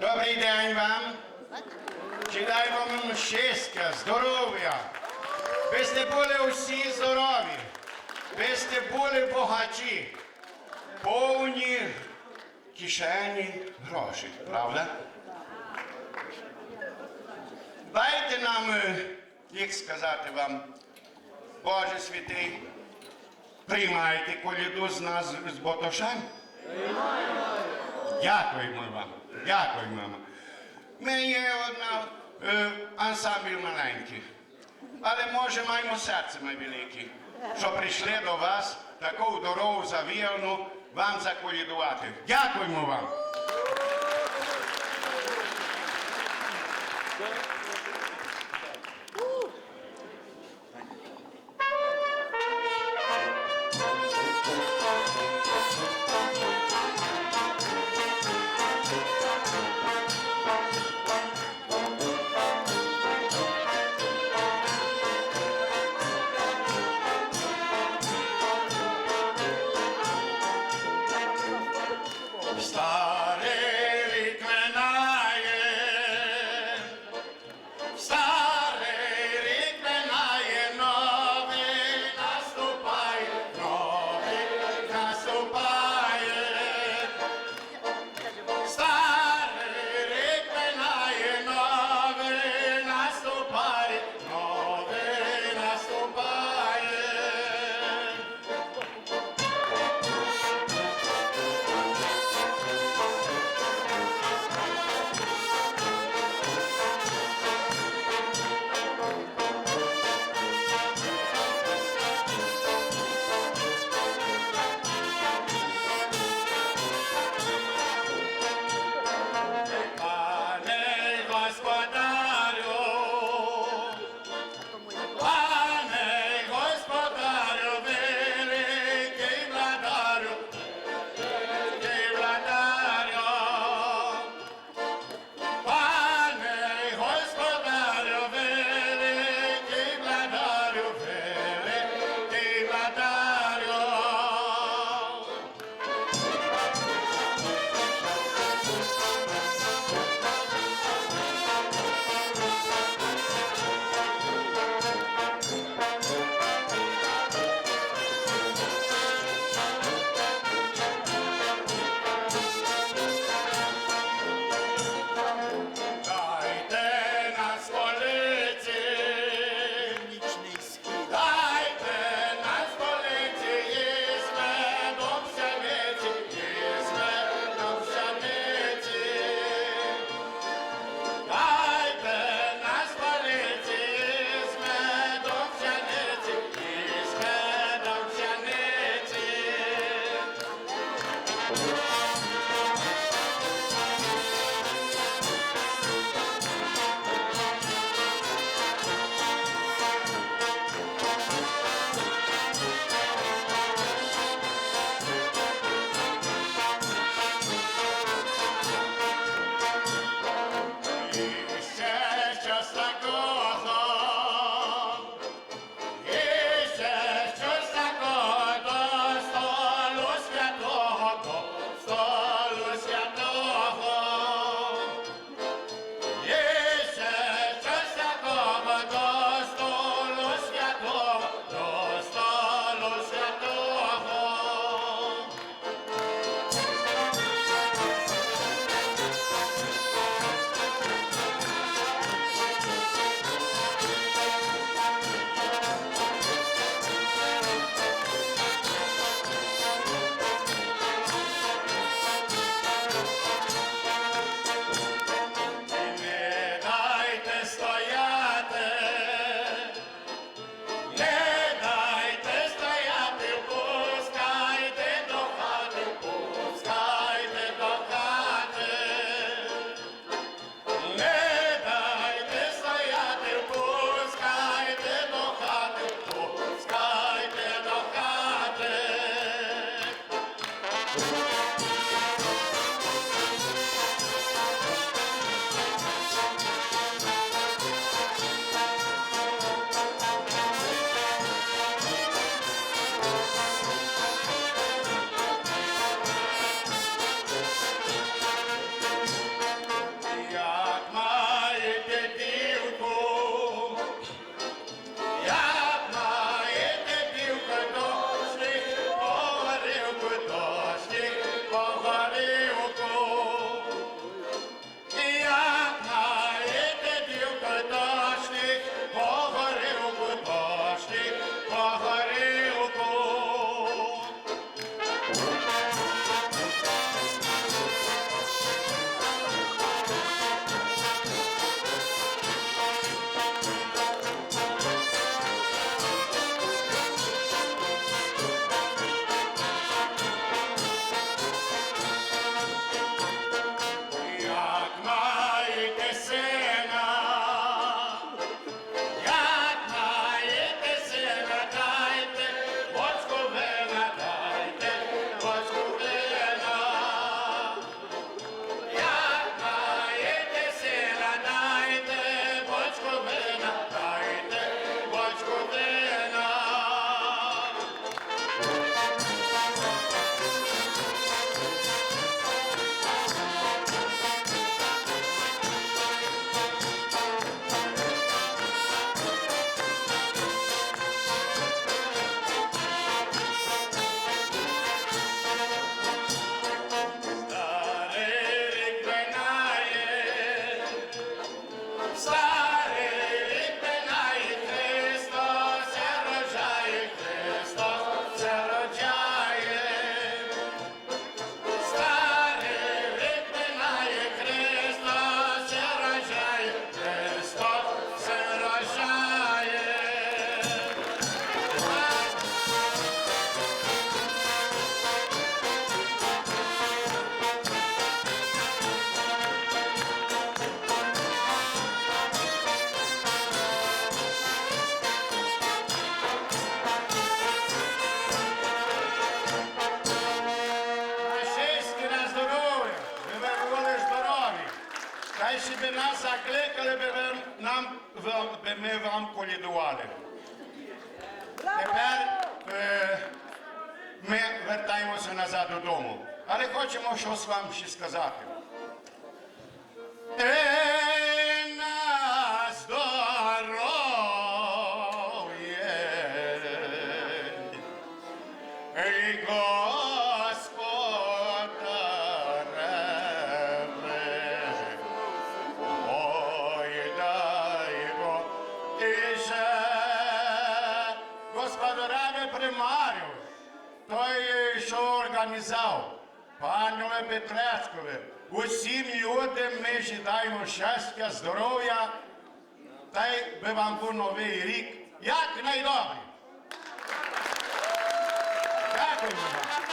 Добрий день вам. Чи дай вам щастя, здоров'я. Ви сте були усі здорові. Ви сте були богаті. Повні кишені грошей, правда? Дайте нам, е, як сказати вам, Боже святий, приймайте коліду з нас з Ботошан. Дякуємо вам. Дякуємо мама. Ми є одна е, ансамбль маленький. Але може маємо серце ми велике, що прийшли до вас таку дорогу завіяну вам заколідувати. Дякуємо вам. Нас закликали, би ви нам, би ми вам колядували. Тепер е, ми вертаємося назад додому. Але хочемо щось вам ще сказати. що організав, панове Петрецькове, усім людям ми жадаємо щастя, здоров'я, та й би вам був новий рік, як найдобрий. Дякую вам.